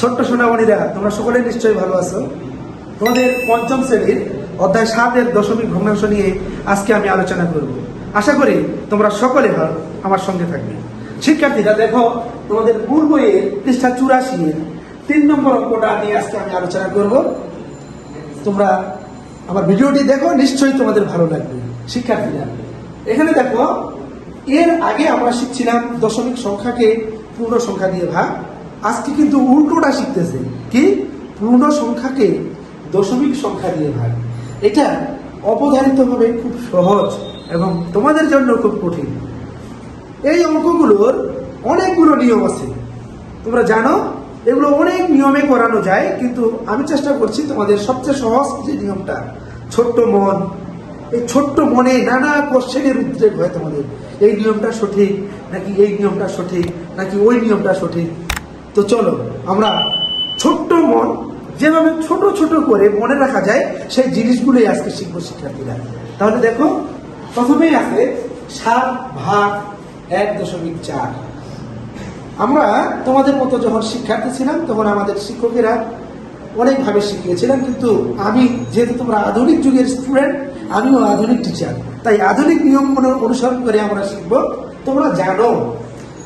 ছোট্ট সোনামণিরা তোমরা সকলে নিশ্চয়ই ভালো আছো। তোমাদের পঞ্চম শ্রেণির অধ্যায় সাতের দশমিক ভগ্নাংশ নিয়ে আজকে আমি আলোচনা করব। আশা করি তোমরা সকলে আমার সঙ্গে থাকবে। শিক্ষার্থীরা, দেখো, তোমাদের মূল বইয়ের পৃষ্ঠা চুরাশি তিন নম্বর অঙ্কটা নিয়ে আজকে আমি আলোচনা করব। তোমরা আমার ভিডিওটি দেখো, নিশ্চয়ই তোমাদের ভালো লাগবে। শিক্ষার্থীরা, এখানে দেখো, এর আগে আমরা শিখছিলাম দশমিক সংখ্যাকে পূর্ণ সংখ্যা দিয়ে ভাগ। আজকে কিন্তু উল্টোটা শিখতেছে। কি? পূর্ণ সংখ্যাকে দশমিক সংখ্যা দিয়ে ভাগ। এটা অবধারিতভাবে খুব সহজ এবং তোমাদের জন্য খুব কঠিন। এই অঙ্কগুলোর অনেকগুলো নিয়ম আছে। তোমরা জানো, এগুলো অনেক নিয়মে করানো যায়, কিন্তু আমি চেষ্টা করছি তোমাদের সবচেয়ে সহজ যে নিয়মটা, ছোট্ট মন। এই ছোট্ট মনে নানা কোশ্চেনের উদ্রেক হয় তোমাদের। এই নিয়মটা সঠিক, নাকি এই নিয়মটা সঠিক, নাকি ওই নিয়মটা সঠিক? তো চলো, আমরা ছোট্ট মন, যেভাবে ছোট ছোট করে মনে রাখা যায়, সেই জিনিসগুলোই আজকে শিখব শিক্ষার্থীরা। তাহলে দেখো, প্রথমেই আছে সাত ভাগ এক দশমিক চার। আমরা তোমাদের মতো যখন শিক্ষার্থী ছিলাম, তখন আমাদের শিক্ষকেরা অনেকভাবে শিখিয়েছিলেন, কিন্তু আমি, যেহেতু তোমরা আধুনিক যুগের স্টুডেন্ট আমিও আধুনিক টিচার তাই আধুনিক নিয়ম অনুসরণ করে আমরা শিখব। তোমরা জানো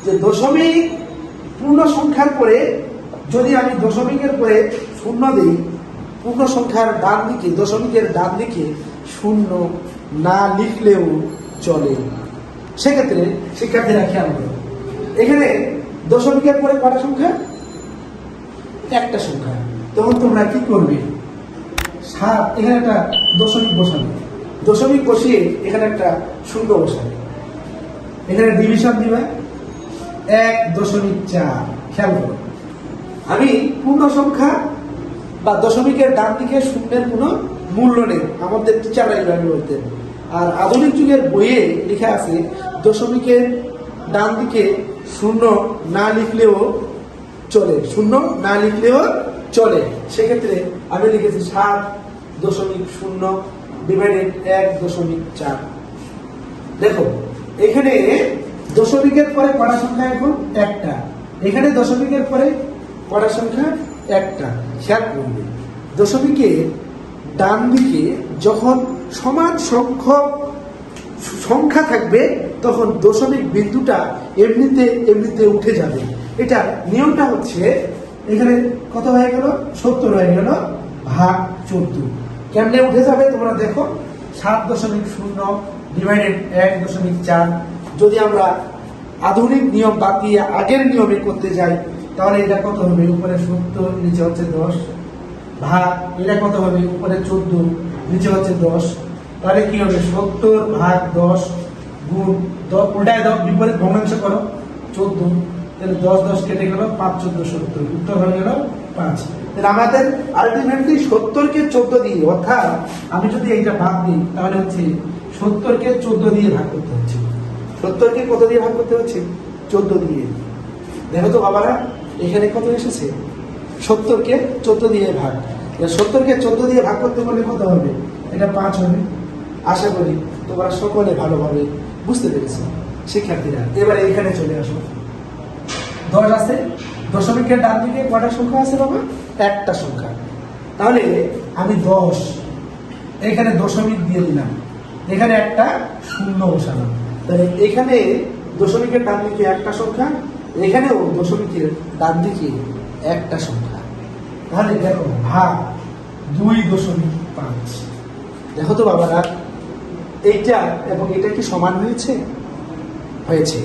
যে দশমিক পূর্ণ সংখ্যার পরে, যদি আমি দশমিকের পরে শূন্য দিই, পূর্ণ সংখ্যার ডান দিকে, দশমিকের ডান দিকে শূন্য না লিখলেও চলে। সেক্ষেত্রে শিক্ষার্থীরা খেয়াল করো। এখানে দশমিকের পরে কটা সংখ্যা? একটা সংখ্যা। তখন তোমরা কি করবে? সাত, এখানে একটা দশমিক বসাবে। দশমিক বসিয়ে এখানে একটা শূন্য বসাবে। এখানে ডিভিশন দিবে। এক দশমিক চার। খেয়াল করো। আমি পূর্ণ সংখ্যা বা দশমিকের ডান দিকে শূন্যের কোনো মূল্য নেই। আমাদের টিচাররা এইভাবে বলতেন। আর আধুনিক যুগের বইয়ে লেখা আছে, দশমিকের ডান দিকে শূন্য না লিখলেও চলে। শূন্য না লিখলেও চলে। সেক্ষেত্রে আমি লিখেছি সাত দশমিক শূন্য ডিভাইডেড এক দশমিক চার। দেখো, এখানে দশমিকের পরে কটা সংখ্যা এখন? একটা। এখানে দশমিকের পরে কটা সংখ্যা? একটা। খেয়াল করবে। দশমিকের ডান দিকে যখন সমান সংখ্যক সংখ্যা থাকবে, তখন দশমিক বিন্দুটা এমনিতে এমনিতে উঠে যাবে। এটা নিয়মটা হচ্ছে, এখানে কত হয়ে গেল? সত্তর হয়ে গেল ভাগ চোদ্দ। কেমনে উঠে যাবে তোমরা দেখো? সাত দশমিক শূন্য ডিভাইডেড এক দশমিক চার যদি আমরা আধুনিক নিয়ম বাদ দিয়ে আগের নিয়মে করতে যাই, তাহলে এটা কত হবে? উপরে সত্তর, নিচে হচ্ছে দশ। ভাগ, এটা কত হবে? উপরে চোদ্দ, নিচে হচ্ছে দশ। তাহলে কি হবে? সত্তর ভাগ দশ গুণ উল্টায় দাও, বিপরীত ভগ্নাংশ করো, চোদ্দ। তাহলে দশ দশ কেটে গেল, পাঁচ, চোদ্দ, সত্তর। উত্তর হয়ে গেল পাঁচ। তাহলে আমাদের আলটিমেটলি সত্তরকে চোদ্দ দিয়ে, অর্থাৎ আমি যদি এইটা ভাগ দিই, তাহলে হচ্ছে সত্তরকে চোদ্দ দিয়ে ভাগ করতে হচ্ছে। সত্তরকে কত দিয়ে ভাগ করতে হচ্ছে? চোদ্দ দিয়ে। দেখো তো বাবারা, এখানে কত এসেছে? সত্তরকে চোদ্দ দিয়ে ভাগ। সত্তরকে চোদ্দ দিয়ে ভাগ করতে পারলে কত হবে? এটা পাঁচ হবে। আশা করি তোমরা সকলে ভালোভাবে বুঝতে পেরেছ, শিক্ষার্থীরা। এবারে এখানে চলে আসো। দশ আছে? দশমিকের ডান দিকে কটা সংখ্যা আছে বাবা? একটা সংখ্যা। তাহলে আমি দশ। এখানে দশমিক দিয়ে দিলাম। এখানে একটা শূন্য বসালাম। তাহলে এখানে দশমিকের ডান দিকে একটা সংখ্যা, এখানেও দশমিকের ডান দিকে একটা সংখ্যা। তাহলে দেখো, ভাগ দুই দশমিক পাঁচ। দেখো তো বাবারা, এইটা এবং এটা কি সমান হয়েছে? হয়েছে।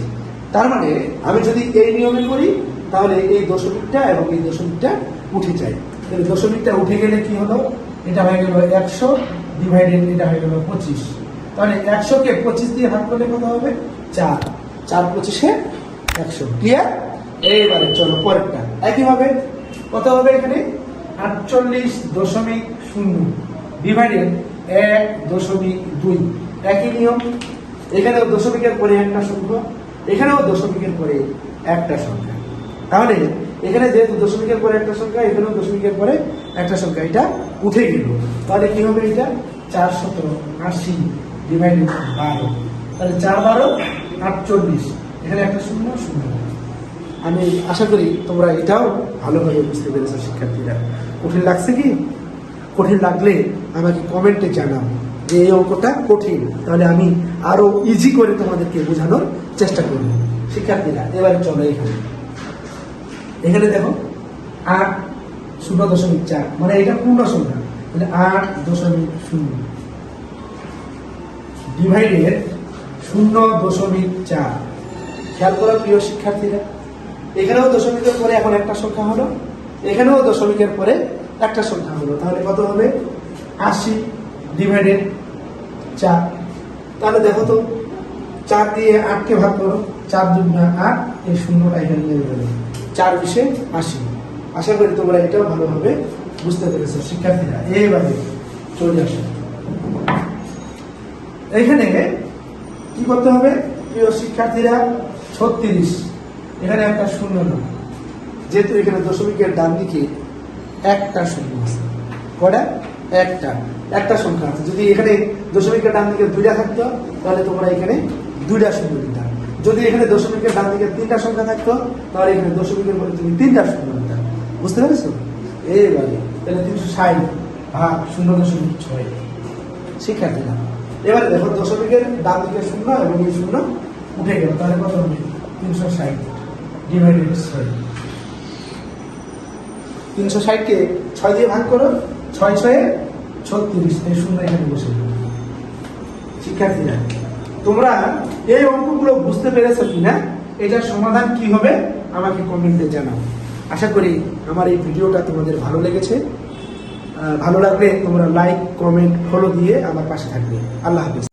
তার মানে আমি যদি এই নিয়মে করি, তাহলে এই দশমিকটা এবং এই দশমিকটা উঠে যায়। তাহলে দশমিকটা উঠে গেলে কি হলো? এটা হয়ে গেল একশো ডিভাইডেড এটা হয়ে গেল পঁচিশ। তাহলে একশোকে পঁচিশ দিয়ে ভাগ করলে কত হবে? চার। চার পঁচিশে একশো। ক্লিয়ার এইবারে চলো, পরেরটা। একইভাবে কত হবে এখানে? আটচল্লিশ দশমিক শূন্য ডিভাইডেড এক দশমিক দুই। একই নিয়ম। এখানেও দশমিকের পরে একটা সংখ্যা, এখানেও দশমিকের পরে একটা সংখ্যা। তাহলে এখানে যেহেতু দশমিকের পরে একটা সংখ্যা, এখানেও দশমিকের পরে একটা সংখ্যা। এটা উঠে গেল। তাহলে কি হবে এটা? চার সতেরো আশি। ডিভাইডেড বারো। তাহলে চার বারো আটচল্লিশ এখানে একটা শূন্য শূন্য। আমি আশা করি তোমরা এটাও ভালোভাবে বুঝতে পেরেছ, শিক্ষার্থীরা। কঠিন লাগছে কি? কঠিন লাগলে আমাকে কমেন্টে জানাও যে এই অঙ্কটা কঠিন। তাহলে আমি আরও ইজি করে তোমাদেরকে বোঝানোর চেষ্টা করব। শিক্ষার্থীরা, এবারে চলো এখানে। এখানে দেখো, আট শূন্য দশমিক চার। মানে এটা পূর্ণ সংখ্যা। মানে আট দশমিক শূন্য। ডিভাইডেড শূন্য দশমিক চার। খেয়াল করো প্রিয় শিক্ষার্থীরা, এখানেও দশমিকের পরে এখন একটা সংখ্যা হলো, এখানেও দশমিকের পরে একটা সংখ্যা হলো। তাহলে কত হবে? আশি ডিভাইডেড চার। তাহলে দেখো তো, চার দিয়ে আটকে ভাগ করো, চার দুগুণা আট, এই শূন্যটা এখানে নেমে গেল। চার বিশে আশি। আশা করি তোমরা এটাও ভালোভাবে বুঝতে পেরেছ, শিক্ষার্থীরা। এইভাবে চলে আসো। এখানে কি করতে হবে? প্রিয় শিক্ষার্থীরা, ছত্রিশ। এখানে একটা শূন্য নাম যেহেতু এখানে দশমিকের ডান দিকে একটা শূন্য আছে। কটা একটা। একটা সংখ্যা আছে। যদি এখানে দশমিকের ডান দিকে দুইটা থাকতো, তাহলে তোমরা এখানে দুইটা শূন্য দিতাম যদি এখানে দশমিকের ডান দিকে তিনটা সংখ্যা থাকতো, তাহলে এখানে দশমিকের মধ্যে তুমি তিনটা শূন্য দিতাম বুঝতে পেরেছ? এইবারে তাহলে তিনশো ষাট ভাগ শূন্য দশমিক ছয়। শিক্ষার্থীরা এবারে দেখো, দশমিকের ডান দিকে শূন্য এবং এই শূন্য উঠে গেল, তাহলে কত হবে? তিনশো ষাট ডিভাইডেড ছয়। তিনশো ষাটকে ছয় দিয়ে ভাগ করো, ছয় ছয়ে ছত্রিশ এই শূন্য এখানে বসে। শিক্ষার্থীরা, তোমরা এই অঙ্কগুলো বুঝতে পেরেছ কিনা? এটার সমাধান কি হবে? আমাকে কমেন্টে জানাও। আশা করি আমার এই ভিডিওটা তোমাদের ভালো লেগেছে। ভালো লাগলে তোমরা লাইক কমেন্ট ফলো দিয়ে আমার পাশে থাকবে। আল্লাহ হাফিজ।